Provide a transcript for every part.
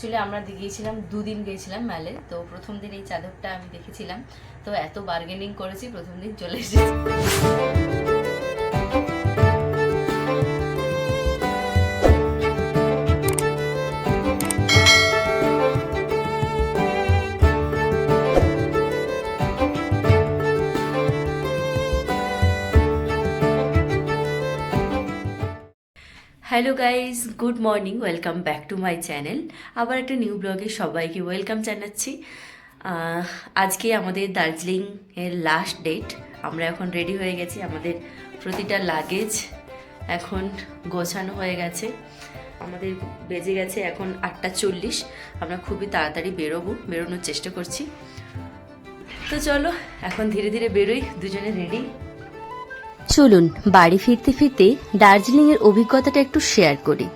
Actually আমরা গিয়েছিলাম, দুদিন গিয়েছিলাম মেলে, তো প্রথম দিন এই চাদরটা আমি দেখেছিলাম। তো এত বার্গেনিং করেছি, প্রথম দিন চলে এসেছি। Hello guys good morning welcome back to my channel আবার একটা নিউ ব্লগে সবাইকে ওয়েলকাম জানাচ্ছি। আজকে আমাদের দার্জিলিং এর লাস্ট ডেট আমরা এখন রেডি হয়ে গেছি আমাদের প্রতিটা লাগেজ এখন গোছানো হয়ে গেছে। আমাদের বেজে গেছে এখন আটটা চল্লিশ। আমরা খুবই তাড়াতাড়ি বেরোবো, বেরোনোর চেষ্টা করছি। তো চলো, এখন ধীরে ধীরে বেরোই। দুজনে রেডি চলুন বাড়ি ফিরতে ফিরতে দার্জিলিং এর অভিজ্ঞতাটা একটু শেয়ার করি।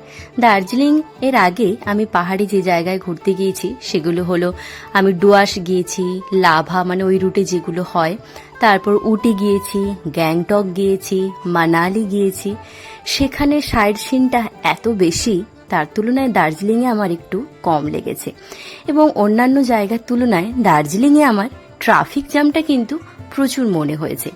দার্জিলিং এর আগে আমি পাহাড়ি যে জায়গায় ঘুরতে গিয়েছি, সেগুলো হলো, আমি ডুয়াস গিয়েছি, লাভা মানে ওই রুটে যেগুলো হয়, তারপর উটি গিয়েছি, গ্যাংটক গিয়েছি, মানালি গিয়েছি। সেখানে সাইড সিনটা এত বেশি, তার তুলনায় দার্জিলিংয়ে আমার একটু কম লেগেছে। এবং অন্যান্য জায়গার তুলনায় দার্জিলিংয়ে আমার ট্রাফিক জ্যামটা কিন্তু প্রচুর মনে হয়েছে।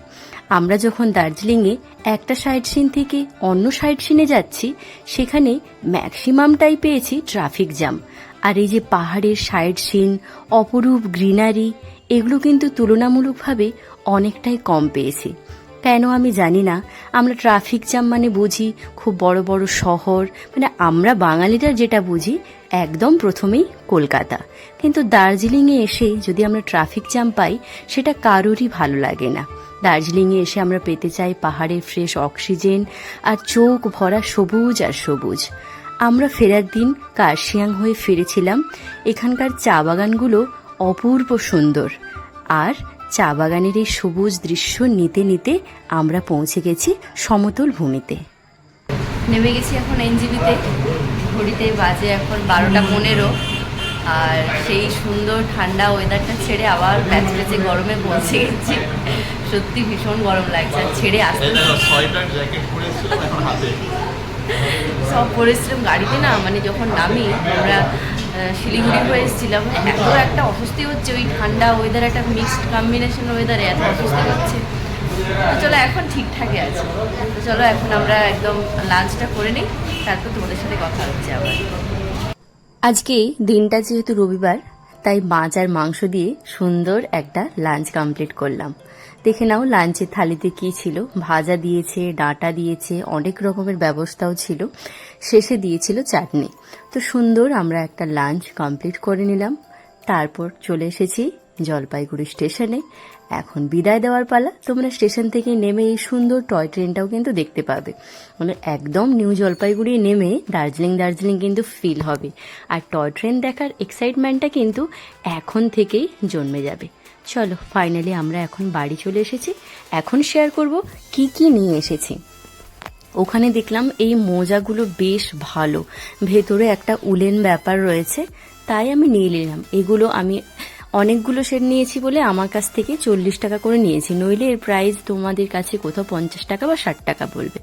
আমরা যখন দার্জিলিংয়ে একটা সাইড সিন থেকে অন্য সাইড সিনে যাচ্ছি, সেখানে ম্যাক্সিমামটাই পেয়েছি ট্রাফিক জ্যাম। আর এই যে পাহাড়ের সাইড সিন অপরূপ গ্রিনারি, এগুলো কিন্তু তুলনামূলকভাবে অনেকটাই কম পেয়েছি। কেন আমি জানি না। আমরা ট্রাফিক জ্যাম মানে বুঝি, খুব বড় বড় শহর। মানে আমরা বাঙালিরা যেটা বুঝি, একদম প্রথমেই কলকাতা। কিন্তু দার্জিলিংয়ে এসে যদি আমরা ট্রাফিক জ্যাম পাই, সেটা কারোরই ভালো লাগে না। দার্জিলিংয়ে এসে আমরা পেতে চাই পাহাড়ের ফ্রেশ অক্সিজেন আর চোখ ভরা সবুজ আর সবুজ। আমরা ফেরার দিন কার্শিয়াং হয়ে ফিরেছিলাম। এখানকার চা বাগানগুলো অপূর্ব সুন্দর। আর চা বাগানের এই সবুজ দৃশ্য নিতে নিতে আমরা পৌঁছে গেছি সমতল ভূমিতে। নেমে গেছি এখন এনজিবিতে। ঘড়িতে বাজে এখন বারোটা পনেরো। আর সেই সুন্দর ঠান্ডা ওয়েদারটা ছেড়ে আবার প্যাচে প্যাচে গরমে পৌঁছে গেছি। সত্যি ভীষণ গরম লাগছে। আর ছেড়ে আসতে সব পরেছিলাম গাড়িতে না মানে যখন নামি আমরা শিলিগুড়ি হয়ে এসেছিলাম। এত একটা অস্বস্তি হচ্ছে ওই ঠান্ডা ওয়েদার একটা মিক্সড কম্বিনেশন ওয়েদারে এত অস্বস্তি হচ্ছে। তো চলো এখন ঠিকঠাকই আছে। তো চলো এখন আমরা একদম লাঞ্চটা করে নিই তারপর তোমাদের সাথে কথা হচ্ছে আবার। আজকে দিনটা যেহেতু রবিবার তাই মাছ আর মাংস দিয়ে সুন্দর একটা লাঞ্চ কমপ্লিট করলাম। দেখে নাও লাঞ্চের থালিতে কি ছিল। ভাজা দিয়েছে, ডাঁটা দিয়েছে, অনেক রকমের ব্যবস্থাও ছিল। শেষে দিয়েছিল চাটনি। তো সুন্দর আমরা একটা লাঞ্চ কমপ্লিট করে নিলাম। তারপর চলে এসেছি জলপাইগুড়ি স্টেশনে। এখন বিদায় দেওয়ার পালা। তোমরা স্টেশন থেকে নেমে এই সুন্দর টয় ট্রেনটাও কিন্তু দেখতে পাবে। মানে একদম নিউ জলপাইগুড়ি নেমে দার্জিলিং দার্জিলিং কিন্তু ফিল হবে। আর টয় ট্রেন দেখার এক্সাইটমেন্টটা কিন্তু এখন থেকেই জন্মে যাবে। চলো ফাইনালি আমরা এখন বাড়ি চলে এসেছি। এখন শেয়ার করব কি কি নিয়ে এসেছি। ওখানে দেখলাম এই মোজাগুলো বেশ ভালো। ভেতরে একটা উলেন ব্যাপার রয়েছে, তাই আমি নিয়ে নিলাম। এগুলো আমি অনেকগুলো সেট নিয়েছি বলে আমার কাছ থেকে চল্লিশ টাকা করে নিয়েছি। নইলে এর প্রাইস তোমাদের কাছে কোথাও পঞ্চাশ টাকা বা ষাট টাকা বলবে।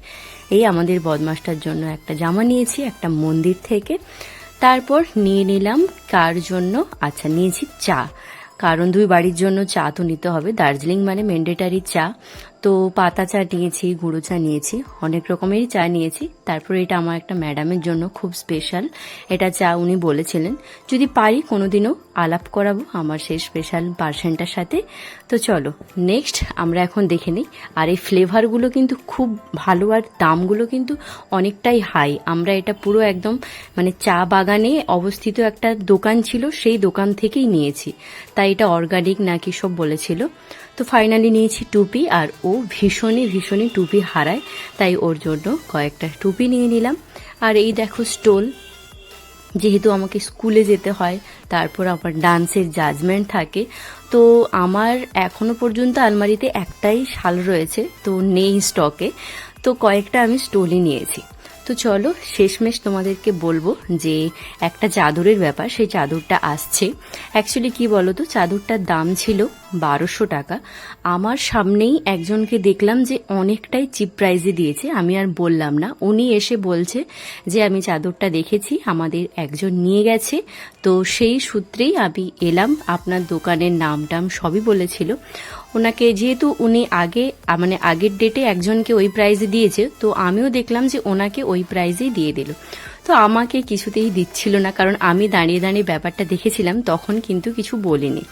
এই আমাদের বদমাসটার জন্য একটা জামা নিয়েছি, একটা মন্দির থেকে। তারপর নিয়ে নিলাম কার জন্য? আচ্ছা নিয়েছি চা। কারণ দুই বাড়ির জন্য চা তো নিতে হবে। দার্জিলিং মানে ম্যান্ডেটারি চা। তো পাতা চা নিয়েছি গুঁড়ো চা নিয়েছি, অনেক রকমেরই চা নিয়েছি। তারপরে এটা আমার একটা ম্যাডামের জন্য খুব স্পেশাল। এটা চা উনি বলেছিলেন, যদি পারি কোনোদিনও আলাপ করাবো আমার সেই স্পেশাল পার্সনটার সাথে। তো চলো, নেক্সট আমরা এখন দেখে নিই। আর এই ফ্লেভারগুলো কিন্তু খুব ভালো আর দামগুলো কিন্তু অনেকটাই হাই। আমরা এটা পুরো একদম মানে চা বাগানে অবস্থিত একটা দোকান ছিল, সেই দোকান থেকেই নিয়েছি। তাই এটা অর্গানিক নাকি সব বলেছিল। তো ফাইনালি নিয়েছি টুপি আর ও ভীষণই ভীষণই টুপি হারায়, তাই ওর জন্য কয়েকটা টুপি নিয়ে নিলাম। আর এই দেখো স্টোল যেহেতু আমাকে স্কুলে যেতে হয়, তারপর আমার ডান্সের জাজমেন্ট থাকে, তো আমার এখনও পর্যন্ত আলমারিতে একটাই শাল রয়েছে, তো নেই স্টকে তো কয়েকটা আমি স্টোলই নিয়েছি। তো চলো শেষমেশ তোমাদেরকে বলব যে একটা চাদরের ব্যাপার, সেই চাদরটা আসছে। অ্যাকচুয়ালি কি বলো তো চাদরটার দাম ছিল বারোশো টাকা। আমার সামনেই একজনকে দেখলাম যে অনেকটাই চিপ প্রাইজে দিয়েছে, আমি আর বললাম না। উনি এসে বলছে যে, আমি চাদরটা দেখেছি, আমাদের একজন নিয়ে গেছে। তো সেই সূত্রেই আমি এলাম, আপনার দোকানের নাম টাম সবই বলেছিল। ওনাকে যেহেতু উনি আগে মানে আগের ডেটে একজনকে ওই প্রাইজে দিয়েছে, তো আমিও দেখলাম যে ওনাকে ওই প্রাইজেই দিয়ে দিল। তো আমাকে কিছুতেই দিচ্ছিল না, কারণ আমি দাঁড়িয়ে দাঁড়িয়ে ব্যাপারটা দেখেছিলাম, তখন কিন্তু কিছু বলিনি।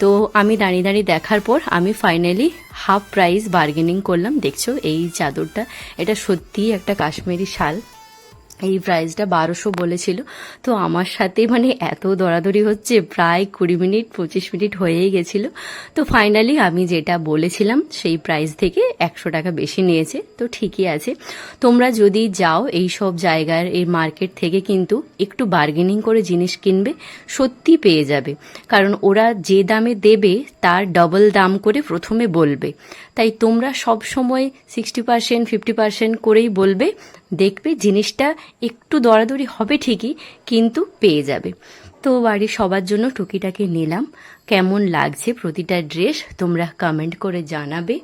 তো আমি দাঁড়িয়ে দাঁড়িয়ে দেখার পর আমি ফাইনালি হাফ প্রাইস বার্গেনিং করলাম। দেখছ, এই চাদরটা, এটা সত্যিই একটা কাশ্মীরি শাল। এই প্রাইসটা বারোশো বলেছিল। তো আমার সাথে মানে এত দরাদরি হচ্ছে, প্রায় কুড়ি মিনিট, পঁচিশ মিনিট হয়েই গেছিল। তো ফাইনালি আমি যেটা বলেছিলাম, সেই প্রাইস থেকে একশো টাকা বেশি নিয়েছে। তো ঠিকই আছে। তোমরা যদি যাও এই সব জায়গার, এই মার্কেট থেকে কিন্তু একটু বার্গেনিং করে জিনিস কিনবে, সত্যি পেয়ে যাবে। কারণ ওরা যে দামে দেবে, তার ডবল দাম করে প্রথমে বলবে। তাই তোমরা সব সময় সিক্সটি পার্সেন্ট ফিফটি পার্সেন্ট করেই বলবে। দেখবে জিনিসটা একটু দরাদরি হবে ঠিকই, কিন্তু পেয়ে যাবে। তো বাড়ির সবার জন্য টুকিটাকে নিলাম। কেমন লাগছে প্রতিটা ড্রেস তোমরা কমেন্ট করে জানাবে।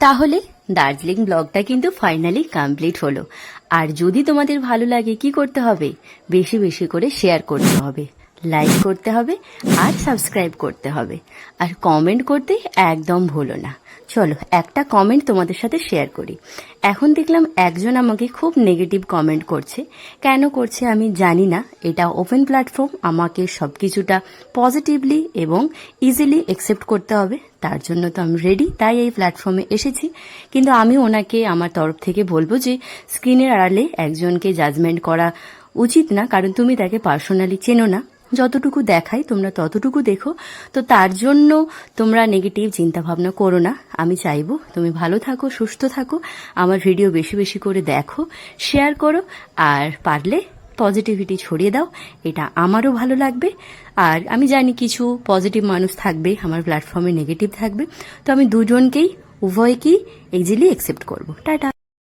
তাহলে দার্জিলিং ব্লগটা কিন্তু ফাইনালি কমপ্লিট হলো। আর যদি তোমাদের ভালো লাগে কি করতে হবে, বেশি বেশি করে শেয়ার করতে হবে। লাইক করতে হবে আর সাবস্ক্রাইব করতে হবে। আর কমেন্ট করতে একদম ভুলো না। চলো, একটা কমেন্ট তোমাদের সাথে শেয়ার করি। এখন দেখলাম একজন আমাকে খুব নেগেটিভ কমেন্ট করছে। কেন করছে আমি জানি না। এটা ওপেন প্ল্যাটফর্ম আমাকে সব কিছুটা পজিটিভলি এবং ইজিলি অ্যাকসেপ্ট করতে হবে। তার জন্য তো আমি রেডি তাই এই প্ল্যাটফর্মে এসেছি। কিন্তু আমি ওনাকে আমার তরফ থেকে বলব যে স্ক্রিনের আড়ালে একজনকে জাজমেন্ট করা উচিত না। কারণ তুমি তাকে পার্সোনালি চেনো না। যতটুকু দেখাই, তোমরা ততটুকু দেখো। তো তার জন্য তোমরা নেগেটিভ চিন্তা ভাবনা করো না। আমি চাইব তুমি ভালো থাকো, সুস্থ থাকো, আমার ভিডিও বেশি বেশি করে দেখো শেয়ার করো, আর পারলে পজিটিভিটি ছড়িয়ে দাও, এটা আমারও ভালো লাগবে। আর আমি জানি কিছু পজিটিভ মানুষ থাকবে, আমার প্ল্যাটফর্মে নেগেটিভ থাকবে। তো আমি দুজনকেই, উভয়কেই ইজিলি অ্যাকসেপ্ট করব। টাটা।